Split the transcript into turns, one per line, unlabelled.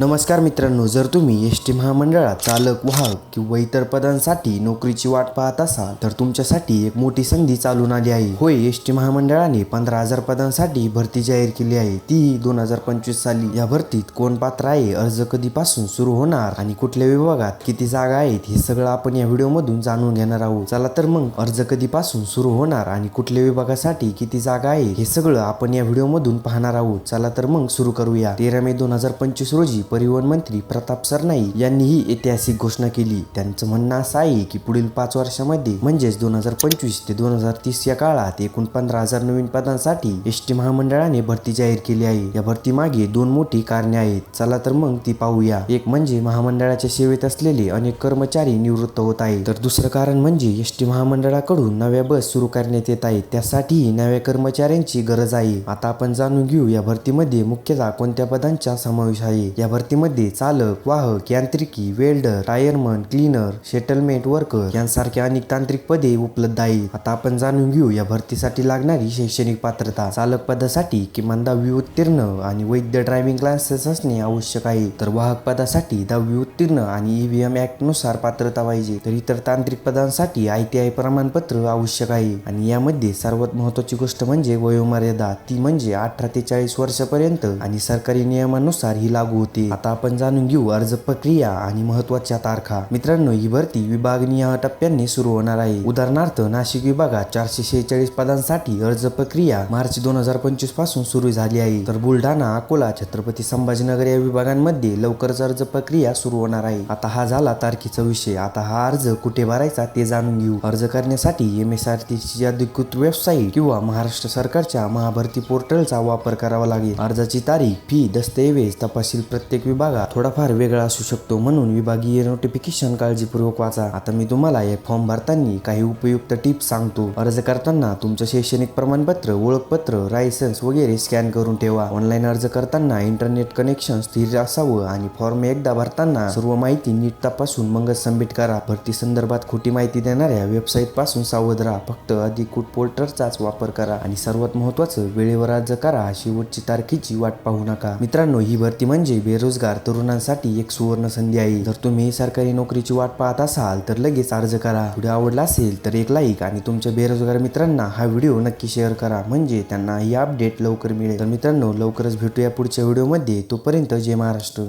नमस्कार मित्रांनो जर तुम्ही एस टी महामंडळात चालक वाहक किंवा इतर पदांसाठी नोकरीची वाट पाहत असाल तर तुमच्यासाठी एक मोठी संधी चालून आली आहे. होय एस टी महामंडळाने पंधरा हजार पदांसाठी भरती जाहीर केली आहे. ती दोन हजार पंचवीस साली या भरतीत कोण पात्र आहे अर्ज कधीपासून सुरू होणार आणि कुठल्या विभागात किती जागा आहेत हे सगळं आपण या व्हिडिओमधून जाणून घेणार आहोत. चला तर मग अर्ज कधीपासून सुरू होणार आणि कुठल्या विभागासाठी किती जागा आहे हे सगळं आपण या व्हिडिओमधून पाहणार आहोत. चला तर मग सुरू करूया. तेरा मे दोन हजार पंचवीस रोजी परिवहन मंत्री प्रताप सरनाईक यांनी ही ऐतिहासिक घोषणा केली. त्यांचं म्हणणं असं आहे की पुढील पाच वर्षामध्ये म्हणजेच दोन हजार पंचवीस ते दोन हजार तीस या काळात एकूण पंधरा हजार नवीन पदांसाठी एस टी महामंडळाने भरती जाहीर केली आहे. या भरती मागे दोन मोठी कारणे आहेत. चला तर मग ती पाहूया. एक म्हणजे महामंडळाच्या सेवेत असलेले अनेक कर्मचारी निवृत्त होत आहेत. तर दुसरं कारण म्हणजे एस टी महामंडळाकडून नव्या बस सुरू करण्यात येत आहेत. त्यासाठी नव्या कर्मचाऱ्यांची गरज आहे. आता आपण जाणून घेऊ या भरतीमध्ये मुख्यतः कोणत्या पदांचा समावेश आहे. या भरतीमध्ये चालक वाहक यांत्रिकी welder tyreman cleaner settlement worker यांसारख्या अनेक तांत्रिक पदे उपलब्ध आहेत. आता आपण जाणून घेऊ या भरतीसाठी लागणारी शैक्षणिक पात्रता. चालक पदासाठी किमान दहावी उत्तीर्ण आणि वैद्य ड्रायव्हिंग लायसन्स असणे आवश्यक आहे. तर वाहक पदासाठी दहावी उत्तीर्ण आणि ईव्हीएम ऍक्टनुसार पात्रता पाहिजे. तर इतर तांत्रिक पदांसाठी आय टी आय प्रमाणपत्र आवश्यक आहे. आणि यामध्ये सर्वात महत्वाची गोष्ट म्हणजे वयोमर्यादा. ती म्हणजे अठरा ते चाळीस वर्षापर्यंत आणि सरकारी नियमानुसार ही लागू होते. आता आपण जाणून घेऊ अर्ज प्रक्रिया आणि महत्त्वाच्या तारखा. मित्रांनो ही भरती विभागनीय टप्प्यांनी सुरू होणार आहे. उदाहरणार्थ नाशिक विभागात चारशे शेहेचाळीस पदांसाठी अर्ज प्रक्रिया मार्च दोन हजार पंचवीसपासून सुरू झाली आहे. तर बुलढाणा अकोला छत्रपती संभाजीनगर या विभागांमध्ये लवकरच अर्ज प्रक्रिया सुरू होणार आहे. आता हा झाला तारखेचा विषय. आता हा अर्ज कुठे भरायचा ते जाणून घेऊ. अर्ज करण्यासाठी एम एस आर टी ची अधिकृत वेबसाईट किंवा महाराष्ट्र सरकारच्या महाभरती पोर्टलचा वापर करावा लागेल. अर्जाची तारीख फी दस्तऐवज तपशील प्रत्येक प्रत्येक विभागात थोडाफार वेगळा असू शकतो म्हणून विभागीय नोटिफिकेशन काळजीपूर्वक वाचा. आता मी तुम्हाला हे फॉर्म भरताना काही उपयुक्त टिप्स सांगतो. अर्ज करताना तुमचं शैक्षणिक प्रमाणपत्र ओळखपत्र लायसन्स वगैरे स्कॅन करून ठेवा. ऑनलाईन अर्ज करताना इंटरनेट कनेक्शन स्थिर असावं आणि फॉर्म एकदा भरताना सर्व माहिती नीट तपासून मगच सबमिट करा. भरती संदर्भात खोटी माहिती देणाऱ्या वेबसाईटपासून सावध राहा. फक्त अधिकृत पोर्टलचाच वापर करा आणि सर्वात महत्वाचं वेळेवर अर्ज करा. शेवटची तारखेची वाट पाहू नका. मित्रांनो ही भरती म्हणजे बेरोजगार तरुणांसाठी एक सुवर्ण संधी आहे. जर तुम्ही सरकारी नोकरीची वाट पाहत असाल तर लगेच अर्ज करा. व्हिडिओ आवडला असेल तर एक लाईक आणि तुमच्या बेरोजगार मित्रांना हा व्हिडिओ नक्की शेअर करा. म्हणजे त्यांना ही अपडेट लवकर मिळेल. तर मित्रांनो लवकरच भेटूया पुढच्या व्हिडिओमध्ये तोपर्यंत जय महाराष्ट्र.